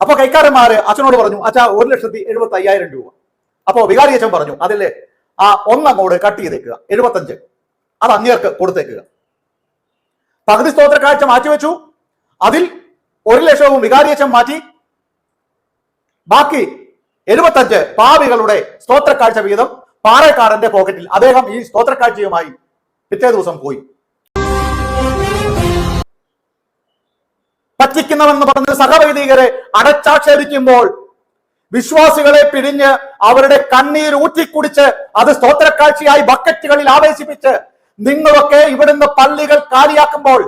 അപ്പൊ കൈക്കാരന്മാര് അച്ഛനോട് പറഞ്ഞു അച്ഛാ ഒരു ലക്ഷത്തി എഴുപത്തി അയ്യായിരം രൂപ. അപ്പോ വികാരി അച്ഛൻ പറഞ്ഞു അതിലെ ആ ഒന്നങ്ങോട് കട്ട് ചെയ്തേക്കുക എഴുപത്തഞ്ച്. അത് അങ്ങേർക്ക് കൊടുത്തേക്കുക. പകുതി സ്തോത്ര കാഴ്ച മാറ്റിവെച്ചു അതിൽ ഒരു ലക്ഷവും വികാരി അച്ഛൻ മാറ്റി. ബാക്കി എഴുപത്തഞ്ച് പാവികളുടെ സ്തോത്ര കാഴ്ച വീതം പാറക്കാരന്റെ പോക്കറ്റിൽ അദ്ദേഹം ഈ സ്തോത്ര കാഴ്ചയുമായി പിറ്റേ ദിവസം പോയി. പറ്റിക്കുന്നവെന്ന് പറഞ്ഞ് സഹവൈദികരെ അടച്ചാക്ഷേപിക്കുമ്പോൾ വിശ്വാസികളെ പിരിഞ്ഞ് അവരുടെ കണ്ണീർ ഊറ്റിക്കുടിച്ച് അത് സ്തോത്രക്കാഴ്ചയായി ബക്കറ്റുകളിൽ ആവേശിപ്പിച്ച് നിങ്ങളൊക്കെ ഇവിടുന്ന് പള്ളികൾ കാലിയാക്കുമ്പോൾ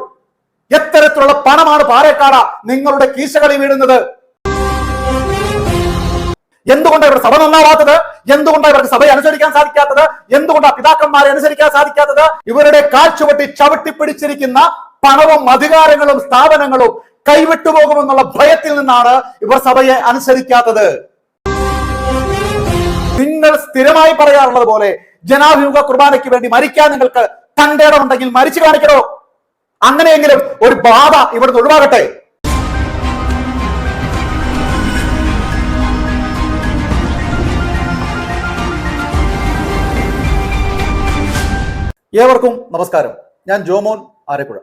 എത്തരത്തിലുള്ള പണമാണ് പാലക്കാട നിങ്ങളുടെ കീശകളി വീഴുന്നത്. എന്തുകൊണ്ടാണ് ഇവരുടെ സഭ നന്നാവാത്തത്? എന്തുകൊണ്ടാണ് ഇവർക്ക് സഭയെ അനുസരിക്കാൻ സാധിക്കാത്തത്? എന്തുകൊണ്ടാണ് പിതാക്കന്മാരെ അനുസരിക്കാൻ സാധിക്കാത്തത്? ഇവരുടെ കാഴ്ചവട്ടി ചവിട്ടി പിടിച്ചിരിക്കുന്ന പണവും അധികാരങ്ങളും സ്ഥാപനങ്ങളും കൈവിട്ടു പോകുമെന്നുള്ള ഭയത്തിൽ നിന്നാണ് ഇവർ സഭയെ അനുസരിക്കാത്തത്. നിങ്ങൾ സ്ഥിരമായി പറയാറുള്ളത് പോലെ ജനാഭിമുഖ കുർബാനയ്ക്ക് വേണ്ടി മരിക്കാൻ നിങ്ങൾക്ക് തണ്ടേടമുണ്ടെങ്കിൽ മരിച്ചു കാണിക്കണോ? അങ്ങനെയെങ്കിലും ഒരു ബാധ ഇവിടുന്ന് ഒഴിവാകട്ടെ. ഏവർക്കും നമസ്കാരം. ഞാൻ ജോമോൻ ആരക്കുഴ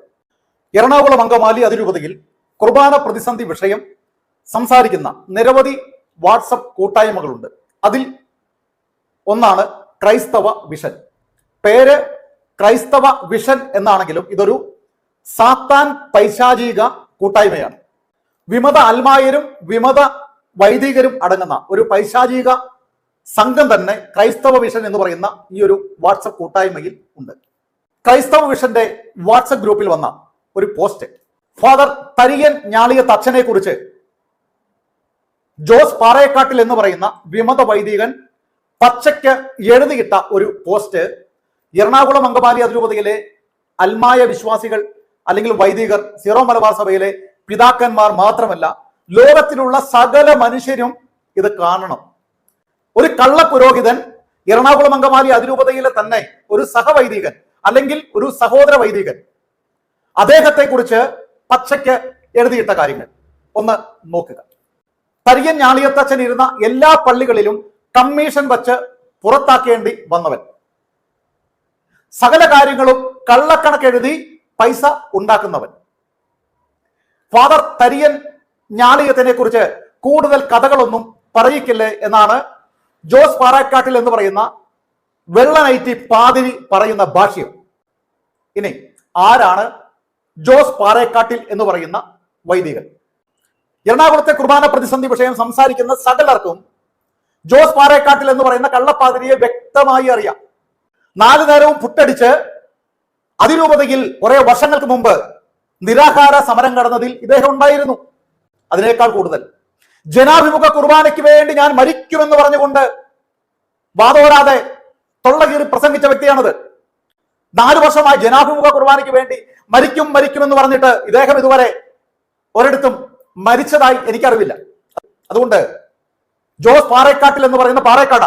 എറണാകുളം അങ്കമാലി അതിരൂപതയിൽ കുർബാന പ്രതിസന്ധി വിഷയം സംസാരിക്കുന്ന നിരവധി വാട്സപ്പ് കൂട്ടായ്മകളുണ്ട്. അതിൽ ഒന്നാണ് ക്രൈസ്തവ വിഷൻ. പേര് ക്രൈസ്തവ വിഷൻ എന്നാണെങ്കിലും ഇതൊരു സാത്താൻ പൈശാചിക കൂട്ടായ്മയാണ്. വിമത അൽമായരും വിമത വൈദികരും അടങ്ങുന്ന ഒരു പൈശാചിക സംഘം തന്നെ ക്രൈസ്തവ വിഷൻ എന്ന് പറയുന്ന ഈ ഒരു വാട്സപ്പ് കൂട്ടായ്മയിൽ ഉണ്ട്. ക്രൈസ്തവ വിഷന്റെ വാട്സപ്പ് ഗ്രൂപ്പിൽ വന്ന ഒരു പോസ്റ്റ് ഫാദർ തരിയൻ ഞാളിയത്ത് അച്ഛനെ കുറിച്ച് ജോസ് പാറയക്കാട്ടിൽ എന്ന് പറയുന്ന വിമത വൈദികൻ പച്ചയ്ക്ക് എഴുതിയിട്ട ഒരു പോസ്റ്റ് എറണാകുളം അങ്കമാലി അതിരൂപതയിലെ അൽമായ വിശ്വാസികൾ അല്ലെങ്കിൽ വൈദികർ സീറോ മലബാർ സഭയിലെ പിതാക്കന്മാർ മാത്രമല്ല ലോകത്തിലുള്ള സകല മനുഷ്യരും ഇത് കാണണം. ഒരു കള്ള പുരോഹിതൻ എറണാകുളം അങ്കമാലി അതിരൂപതയിലെ തന്നെ ഒരു സഹവൈദികൻ അല്ലെങ്കിൽ ഒരു സഹോദര വൈദികൻ. അദ്ദേഹത്തെ കുറിച്ച് പച്ചയ്ക്ക് എഴുതിയിട്ട കാര്യങ്ങൾ. ഒന്ന് നോക്കുക. തരിയൻ ഞാളിയത്തച്ഛൻ ഇരുന്ന എല്ലാ പള്ളികളിലും കമ്മീഷൻ വച്ച് പുറത്താക്കേണ്ടി വന്നവൻ. സകല കാര്യങ്ങളും കള്ളക്കണക്കെഴുതി പൈസ ഉണ്ടാക്കുന്നവൻ. ഫാദർ തരിയൻ ഞാളിയത്തിനെ കുറിച്ച് കൂടുതൽ കഥകളൊന്നും പറയിക്കില്ലേ എന്നാണ് ജോസ് പാറക്കാട്ടിൽ എന്ന് പറയുന്ന വെള്ളനൈറ്റി പാതിരി പറയുന്ന ഭാഷ്യം. ഇനി ആരാണ് ജോസ് പാറേക്കാട്ടിൽ എന്ന് പറയുന്ന വൈദികൻ. എറണാകുളത്തെ കുർബാന പ്രതിസന്ധി വിഷയം സംസാരിക്കുന്ന സകലർക്കും ജോസ് പാറേക്കാട്ടിൽ എന്ന് പറയുന്ന കള്ളപ്പാതിരിയെ വ്യക്തമായി അറിയാം. നാലു നേരവും പുട്ടടിച്ച് അതിരൂപതയിൽ കുറെ വർഷങ്ങൾക്ക് മുമ്പ് നിരാഹാര സമരം കടന്നതിൽ ഇദ്ദേഹം ഉണ്ടായിരുന്നു. അതിനേക്കാൾ കൂടുതൽ. ജനാഭിമുഖ കുർബാനയ്ക്ക് വേണ്ടി ഞാൻ മരിക്കുമെന്ന് പറഞ്ഞുകൊണ്ട് വാദോരാതെ തൊള്ളകീറി പ്രസംഗിച്ച വ്യക്തിയാണത്. നാലു വർഷമായി ജനാഭിമുഖ കുർബാനയ്ക്ക് വേണ്ടി മരിക്കും മരിക്കുമെന്ന് പറഞ്ഞിട്ട് ഇദ്ദേഹം ഇതുവരെ ഒരിടത്തും മരിച്ചതായി എനിക്കറിവില്ല. അതുകൊണ്ട് ജോസ് പാറേക്കാട്ടിൽ എന്ന് പറയുന്ന പാറേക്കാട.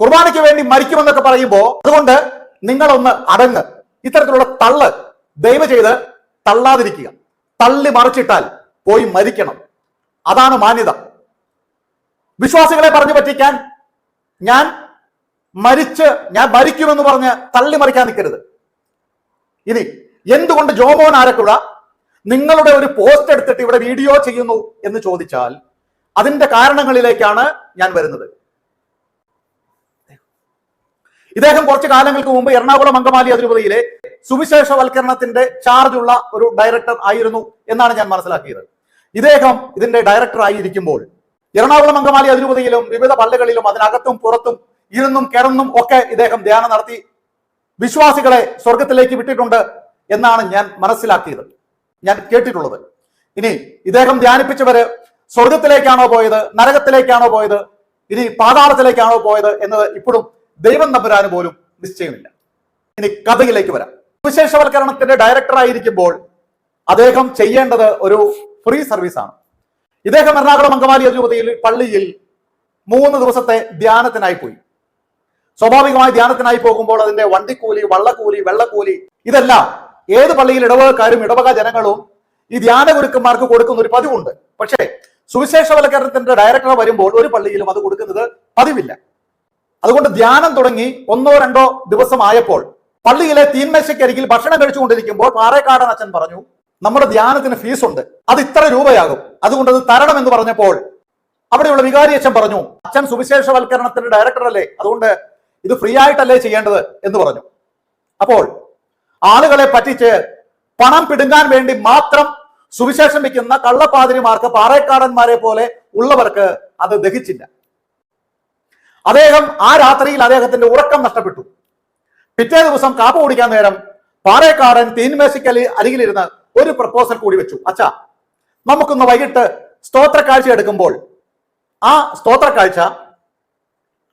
കുർബാനയ്ക്ക് വേണ്ടി മരിക്കുമെന്നൊക്കെ പറയുമ്പോൾ അതുകൊണ്ട് നിങ്ങളൊന്ന് അടങ്ങ്. ഇത്തരത്തിലുള്ള തള്ള് ദയവ് ചെയ്ത് തള്ളാതിരിക്കുക. തള്ളി മറിച്ചിട്ടാൽ പോയി മരിക്കണം. അതാണ് മാന്യത. വിശ്വാസികളെ പറഞ്ഞു പറ്റിക്കാൻ ഞാൻ മരിച്ച് ഞാൻ മരിക്കുമെന്ന് പറഞ്ഞ് തള്ളി മറിക്കാൻ നിൽക്കരുത്. ഇനി എന്തുകൊണ്ട് ജോമോൻ ആരക്കുഴ നിങ്ങളുടെ ഒരു പോസ്റ്റ് എടുത്തിട്ട് ഇവിടെ വീഡിയോ ചെയ്യുന്നു എന്ന് ചോദിച്ചാൽ അതിന്റെ കാരണങ്ങളിലേക്കാണ് ഞാൻ വരുന്നത്. ഇദ്ദേഹം കുറച്ച് കാലങ്ങൾക്ക് മുമ്പ് എറണാകുളം അങ്കമാലി അതിരൂപതയിലെ സുവിശേഷവൽക്കരണത്തിന്റെ ചാർജുള്ള ഒരു ഡയറക്ടർ ആയിരുന്നു എന്നാണ് ഞാൻ മനസ്സിലാക്കിയത്. ഇദ്ദേഹം ഇതിന്റെ ഡയറക്ടർ ആയിരിക്കുമ്പോൾ എറണാകുളം അങ്കമാലി അതിരൂപതയിലും വിവിധ പള്ളികളിലും അതിനകത്തും പുറത്തും ഇരുന്നും കിടന്നും ഒക്കെ ഇദ്ദേഹം ധ്യാനം നടത്തി വിശ്വാസികളെ സ്വർഗത്തിലേക്ക് വിട്ടിട്ടുണ്ട് എന്നാണ് ഞാൻ മനസ്സിലാക്കിയത്. ഞാൻ കേട്ടിട്ടുള്ളത്. ഇനി ഇദ്ദേഹം ധ്യാനിപ്പിച്ചവര് സ്വർഗത്തിലേക്കാണോ പോയത് നരകത്തിലേക്കാണോ പോയത് ഇനി പാതാളത്തിലേക്കാണോ പോയത് എന്നത് ഇപ്പോഴും ദൈവം നമ്പുരാന് പോലും നിശ്ചയമില്ല. ഇനി കഥയിലേക്ക് വരാം. വിശേഷവൽക്കരണത്തിന്റെ ഡയറക്ടർ ആയിരിക്കുമ്പോൾ അദ്ദേഹം ചെയ്യേണ്ടത് ഒരു ഫ്രീ ആണ്. ഇദ്ദേഹം എറണാകുളം അങ്കമാലി അതിരൂപതയിൽ പള്ളിയിൽ മൂന്ന് ദിവസത്തെ ധ്യാനത്തിനായി പോയി. സ്വാഭാവികമായി ധ്യാനത്തിനായി പോകുമ്പോൾ അതിന്റെ വണ്ടിക്കൂലി വള്ളക്കൂലി വെള്ളക്കൂലി ഇതെല്ലാം ഏത് പള്ളിയിൽ ഇടവകക്കാരും ഇടവക ജനങ്ങളും ഈ ധ്യാന ഗുരുക്കന്മാർക്ക് കൊടുക്കുന്ന ഒരു പതിവുണ്ട്. പക്ഷേ സുവിശേഷവൽക്കരണത്തിന്റെ ഡയറക്ടർ വരുമ്പോൾ ഒരു പള്ളിയിലും അത് കൊടുക്കുന്നത് പതിവില്ല. അതുകൊണ്ട് ധ്യാനം തുടങ്ങി ഒന്നോ രണ്ടോ ദിവസം ആയപ്പോൾ പള്ളിയിലെ തീന്മേശയ്ക്കരികിൽ ഭക്ഷണം കഴിച്ചുകൊണ്ടിരിക്കുമ്പോൾ പാറേക്കാടൻ അച്ഛൻ പറഞ്ഞു നമ്മുടെ ധ്യാനത്തിന് ഫീസ് ഉണ്ട് അത് ഇത്ര രൂപയാകും. അതുകൊണ്ട് അത് തരണം എന്ന് പറഞ്ഞപ്പോൾ അവിടെയുള്ള വികാരി അച്ഛൻ പറഞ്ഞു അച്ഛൻ സുവിശേഷവൽക്കരണത്തിന്റെ ഡയറക്ടർ അല്ലേ? അതുകൊണ്ട് ഇത് ഫ്രീ ആയിട്ടല്ലേ ചെയ്യേണ്ടത് എന്ന് പറഞ്ഞു. അപ്പോൾ ആളുകളെ പറ്റിച്ച് പണം പിടുങ്ങാൻ വേണ്ടി മാത്രം സുവിശേഷം വയ്ക്കുന്ന കള്ളപ്പാതിരിമാർക്ക് പാറേക്കാടന്മാരെ പോലെ ഉള്ളവർക്ക് അത് ദഹിച്ചില്ല. അദ്ദേഹം ആ രാത്രിയിൽ അദ്ദേഹത്തിന്റെ ഉറക്കം നഷ്ടപ്പെട്ടു. പിറ്റേ ദിവസം കാപ്പ് കുടിക്കാൻ നേരം പാറേക്കാടൻ തീൻമേശയ്ക്കലി അരികിലിരുന്ന് ഒരു പ്രപ്പോസൽ കൂടി വെച്ചു. അച്ഛാ നമുക്കൊന്ന് വൈകിട്ട് സ്തോത്ര കാഴ്ച എടുക്കുമ്പോൾ. ആ സ്തോത്ര കാഴ്ച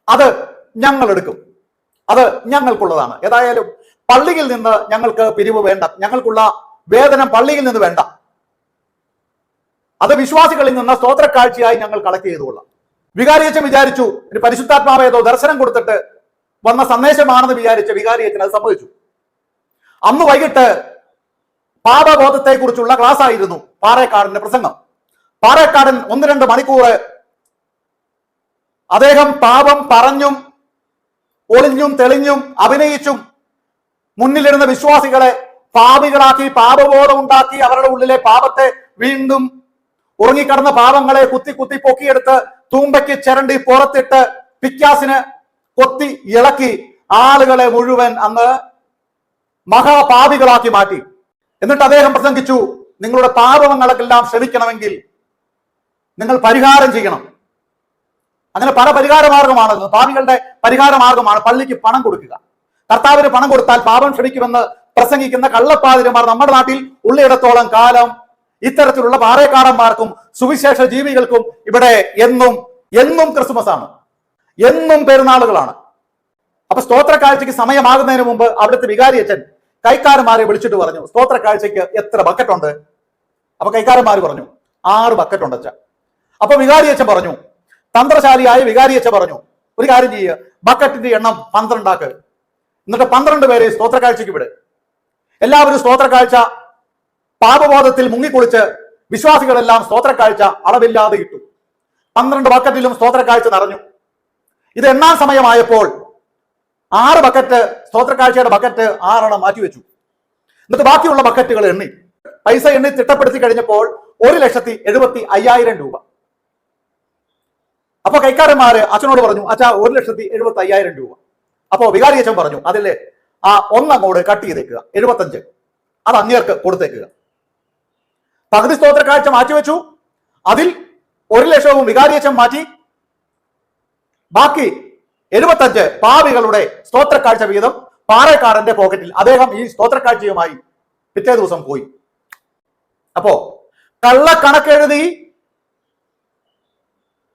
അത് ഞങ്ങൾ എടുക്കും അത് ഞങ്ങൾക്കുള്ളതാണ്. ഏതായാലും പള്ളിയിൽ നിന്ന് ഞങ്ങൾക്ക് പിരിവ് വേണ്ട. ഞങ്ങൾക്കുള്ള വേതനം പള്ളിയിൽ നിന്ന് വേണ്ട. അത് വിശ്വാസികളിൽ നിന്ന് സ്തോത്ര കാഴ്ചയായി ഞങ്ങൾ കളക്ട് ചെയ്തുകൊള്ളാം. വികാരിയച്ചൻ വിചാരിച്ചു ഒരു പരിശുദ്ധാത്മാവ് ഏതോ ദർശനം കൊടുത്തിട്ട് വന്ന സന്ദേശമാണെന്ന് വിചാരിച്ച വികാരിയച്ചൻ അത് സംഭവിച്ചു അന്ന് വൈകിട്ട് പാപബോധത്തെ കുറിച്ചുള്ള ക്ലാസ് ആയിരുന്നു പാറേക്കാടിന്റെ പ്രസംഗം. പാറേക്കാടൻ ഒന്ന് രണ്ട് മണിക്കൂർ അദ്ദേഹം പാപം പറഞ്ഞും ഒളിഞ്ഞും തെളിഞ്ഞും അഭിനയിച്ചും മുന്നിലിരുന്ന വിശ്വാസികളെ പാപികളാക്കി പാപബോധം ഉണ്ടാക്കി അവരുടെ ഉള്ളിലെ പാപത്തെ വീണ്ടും ഉറങ്ങിക്കിടന്ന പാപങ്ങളെ കുത്തി കുത്തി പൊക്കിയെടുത്ത് തൂമ്പയ്ക്ക് ചിരണ്ടി പുറത്തിട്ട് പിക്കാസിന് കൊത്തി ഇളക്കി ആളുകളെ മുഴുവൻ അന്ന് മഹാപാപികളാക്കി മാറ്റി. എന്നിട്ട് അദ്ദേഹം പ്രസംഗിച്ചു നിങ്ങളുടെ പാപങ്ങളെല്ലാം ക്ഷമിക്കണമെങ്കിൽ നിങ്ങൾ പരിഹാരം ചെയ്യണം. അങ്ങനെ പല പരിഹാര മാർഗമാണ് പാപികളുടെ പരിഹാര മാർഗമാണ് പള്ളിക്ക് പണം കൊടുക്കുക. കർത്താവിന് പണം കൊടുത്താൽ പാപം ക്ഷണിക്കുമെന്ന് പ്രസംഗിക്കുന്ന കള്ളപ്പാതിരന്മാർ നമ്മുടെ നാട്ടിൽ ഉള്ളിടത്തോളം കാലം ഇത്തരത്തിലുള്ള പാറേക്കാടന്മാർക്കും സുവിശേഷ ജീവികൾക്കും ഇവിടെ എന്നും എന്നും ക്രിസ്മസ് ആണ്. എന്നും പെരുന്നാളുകളാണ്. അപ്പൊ സ്തോത്ര കാഴ്ചയ്ക്ക് സമയമാകുന്നതിന് മുമ്പ് അവിടുത്തെ വികാരി അച്ഛൻ കൈക്കാരന്മാരെ വിളിച്ചിട്ട് പറഞ്ഞു സ്തോത്ര എത്ര ബക്കറ്റ് ഉണ്ട് അപ്പൊ കൈക്കാരന്മാർ പറഞ്ഞു ആറ് ബക്കറ്റ് ഉണ്ട് അച്ഛ. അപ്പൊ വികാരി അച്ഛൻ പറഞ്ഞു തന്ത്രശാലിയായ വികാരി അച്ഛൻ പറഞ്ഞു ഒരു കാര്യം ചെയ്യുക ബക്കറ്റിന്റെ എണ്ണം പന്ത്രണ്ടാക്ക്. എന്നിട്ട് പന്ത്രണ്ട് പേരെ സ്തോത്ര കാഴ്ചയ്ക്ക് വിട്. എല്ലാവരും സ്തോത്ര കാഴ്ച പാപബോധത്തിൽ മുങ്ങിക്കുളിച്ച് വിശ്വാസികളെല്ലാം സ്തോത്ര കാഴ്ച അളവില്ലാതെ ഇട്ടു. പന്ത്രണ്ട് ബക്കറ്റിലും സ്തോത്ര കാഴ്ച നിറഞ്ഞു. ഇത് എണ്ണാൻ സമയമായപ്പോൾ ആറ് ബക്കറ്റ് സ്തോത്ര കാഴ്ചയുടെ ബക്കറ്റ് ആറെണ്ണം മാറ്റിവെച്ചു. എന്നിട്ട് ബാക്കിയുള്ള ബക്കറ്റുകൾ എണ്ണി. പൈസ എണ്ണി തിട്ടപ്പെടുത്തി കഴിഞ്ഞപ്പോൾ ഒരു ലക്ഷത്തി എഴുപത്തി അയ്യായിരം രൂപ. അപ്പൊ കൈക്കാരന്മാര് അച്ഛനോട് പറഞ്ഞു അച്ഛാ ഒരു ലക്ഷത്തി എഴുപത്തി അയ്യായിരം രൂപ. അപ്പോ വികാരി അച്ഛൻ പറഞ്ഞു അതിലെ ആ ഒന്നങ്ങോട് കട്ട് ചെയ്തേക്കുക എഴുപത്തഞ്ച്. അത് അങ്ങേർക്ക് കൊടുത്തേക്കുക. പകുതി സ്തോത്ര കാഴ്ച മാറ്റിവെച്ചു അതിൽ ഒരു ലക്ഷവും വികാരി അച്ഛൻ മാറ്റി. ബാക്കി എഴുപത്തഞ്ച് പാവികളുടെ സ്തോത്ര കാഴ്ച വീതം പാറക്കാരന്റെ പോക്കറ്റിൽ അദ്ദേഹം ഈ സ്തോത്ര കാഴ്ചയുമായി പിറ്റേ ദിവസം പോയി. അപ്പോ കള്ളക്കണക്കെഴുതി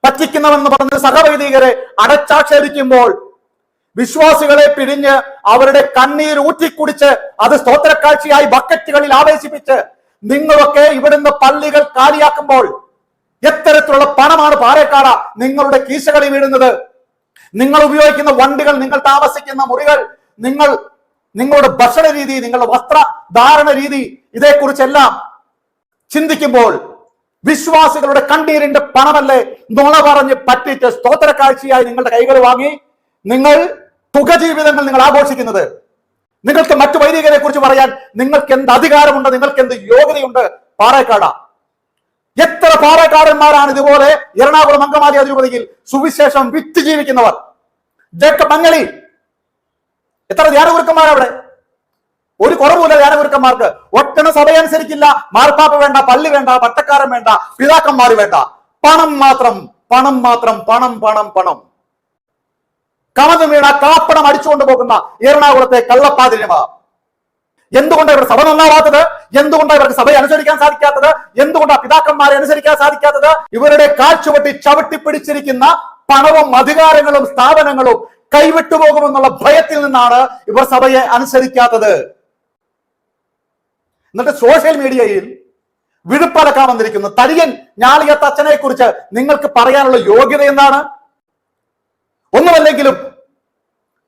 പറ്റിക്കുന്നവെന്ന് പറഞ്ഞ് സഹവൈദികരെ അടച്ചാക്ഷേപിക്കുമ്പോൾ വിശ്വാസികളെ പിരിഞ്ഞ് അവരുടെ കണ്ണീർ ഊറ്റിക്കുടിച്ച് അത് സ്തോത്രക്കാഴ്ചയായി ബക്കറ്റുകളിൽ ആവേശിപ്പിച്ച് നിങ്ങളൊക്കെ ഇവിടുന്ന് പള്ളികൾ കാലിയാക്കുമ്പോൾ എത്തരത്തിലുള്ള പണമാണ് പാറേക്കാട നിങ്ങളുടെ കീശകളി വീഴുന്നത്. നിങ്ങൾ ഉപയോഗിക്കുന്ന വണ്ടികൾ നിങ്ങൾ താമസിക്കുന്ന മുറികൾ നിങ്ങൾ നിങ്ങളുടെ ഭക്ഷണ രീതി നിങ്ങളുടെ വസ്ത്രധാരണ രീതി ഇതേക്കുറിച്ചെല്ലാം ചിന്തിക്കുമ്പോൾ വിശ്വാസികളുടെ കണ്ണീരിന്റെ പണമല്ലേ? നുണ പറഞ്ഞ് പറ്റിച്ച് സ്തോത്ര കാഴ്ചയായി നിങ്ങളുടെ കൈകൾ വാങ്ങി നിങ്ങൾ തുക ജീവിതങ്ങൾ നിങ്ങൾ ആഘോഷിക്കുന്നത്. നിങ്ങൾക്ക് മറ്റു വൈദികരെ കുറിച്ച് പറയാൻ നിങ്ങൾക്ക് എന്ത് അധികാരമുണ്ട്? നിങ്ങൾക്ക് എന്ത് യോഗ്യതയുണ്ട്? പാറേക്കാട. എത്ര പാറക്കാരന്മാരാണ് ഇതുപോലെ എറണാകുളം അങ്കമാലി അതിരൂപതയിൽ സുവിശേഷം വിറ്റ് ജീവിക്കുന്നവർ? ജേക്കബ് മങ്ങളി എത്ര ധ്യാനഗുരുക്കന്മാരവിടെ? ഒരു കുറവുമില്ല ധ്യാനഗുരുക്കന്മാർക്ക് ഒറ്റണ സഭയനുസരിക്കില്ല മാർപ്പാപ്പ വേണ്ട പള്ളി വേണ്ട പട്ടക്കാരൻ വേണ്ട പിതാക്കന്മാർ വേണ്ട. പണം മാത്രം പണം മാത്രം പണം പണം പണം. കമന്ന് വീണ കാപ്പണം അടിച്ചുകൊണ്ട് പോകുന്ന എറണാകുളത്തെ കള്ളപ്പാതിരിമാർ. എന്തുകൊണ്ടാണ് ഇവർ സഭ നന്നാവാത്തത്? എന്തുകൊണ്ടാണ് ഇവർക്ക് സഭയെ അനുസരിക്കാൻ സാധിക്കാത്തത്? എന്തുകൊണ്ടാണ് പിതാക്കന്മാരെ അനുസരിക്കാൻ സാധിക്കാത്തത്? ഇവരുടെ കാഴ്ചവട്ടി ചവിട്ടി പിടിച്ചിരിക്കുന്ന പണവും അധികാരങ്ങളും സ്ഥാപനങ്ങളും കൈവിട്ടുപോകുമെന്നുള്ള ഭയത്തിൽ നിന്നാണ് ഇവർ സഭയെ അനുസരിക്കാത്തത്. എന്നിട്ട് സോഷ്യൽ മീഡിയയിൽ വിഴുപ്പടക്കാൻ വന്നിരിക്കുന്ന. തടിയൻ ഞാളിയത്ത് അച്ഛനെ കുറിച്ച് നിങ്ങൾക്ക് പറയാനുള്ള യോഗ്യത എന്താണ്? ഒന്നുമല്ലെങ്കിലും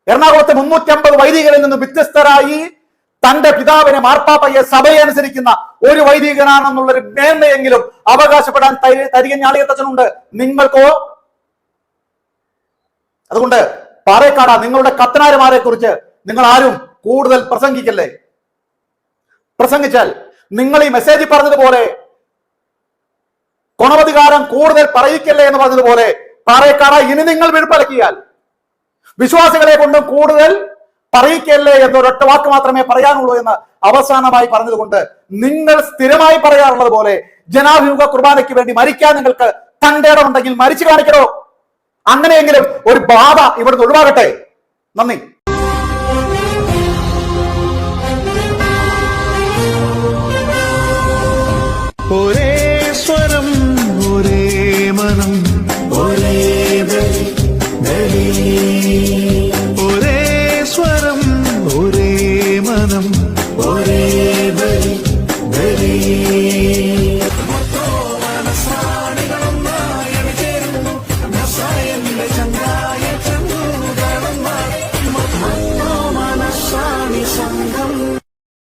എറണാകുളത്തെ മുന്നൂറ്റി അമ്പത് വൈദികരിൽ നിന്ന് വ്യത്യസ്തരായി തന്റെ പിതാവിനെ മാർപ്പാപ്പയെ സഭയെ അനുസരിക്കുന്ന ഒരു വൈദികനാണെന്നുള്ളൊരു മേന്മയെങ്കിലും അവകാശപ്പെടാൻ തരി- തരികൻ ഞാളിയത്തച്ഛനുണ്ട് നിങ്ങൾക്കോ? അതുകൊണ്ട് പാറേക്കാടാ നിങ്ങളുടെ കത്തനാരുമാരെ കുറിച്ച് നിങ്ങൾ ആരും കൂടുതൽ പ്രസംഗിക്കല്ലേ? പ്രസംഗിച്ചാൽ നിങ്ങൾ ഈ മെസ്സേജിൽ പറഞ്ഞതുപോലെ ഗുണവധികാരം കൂടുതൽ പറയിക്കല്ലേ എന്ന് പറഞ്ഞതുപോലെ പാറേക്കാട ഇനി നിങ്ങൾ വിഴുപ്പലക്കിയാൽ വിശ്വാസികളെ കൊണ്ടും കൂടുതൽ പറയിക്കല്ലേ എന്നൊരൊറ്റ വാക്ക് മാത്രമേ പറയാനുള്ളൂ എന്ന് അവസാനമായി പറഞ്ഞതുകൊണ്ട് നിങ്ങൾ സ്ഥിരമായി പറയാറുള്ളത് പോലെ ജനാഭിമുഖ കുർബാനയ്ക്ക് വേണ്ടി മരിക്കാൻ നിങ്ങൾക്ക് തണ്ടേടമുണ്ടെങ്കിൽ മരിച്ചു കാണിക്കണോ? അങ്ങനെയെങ്കിലും ഒരു ബാധ ഇവിടുന്ന് ഒഴിവാകട്ടെ. നന്ദി. ஒரே ஸ்வரம் ஒரே மனம். ஒரே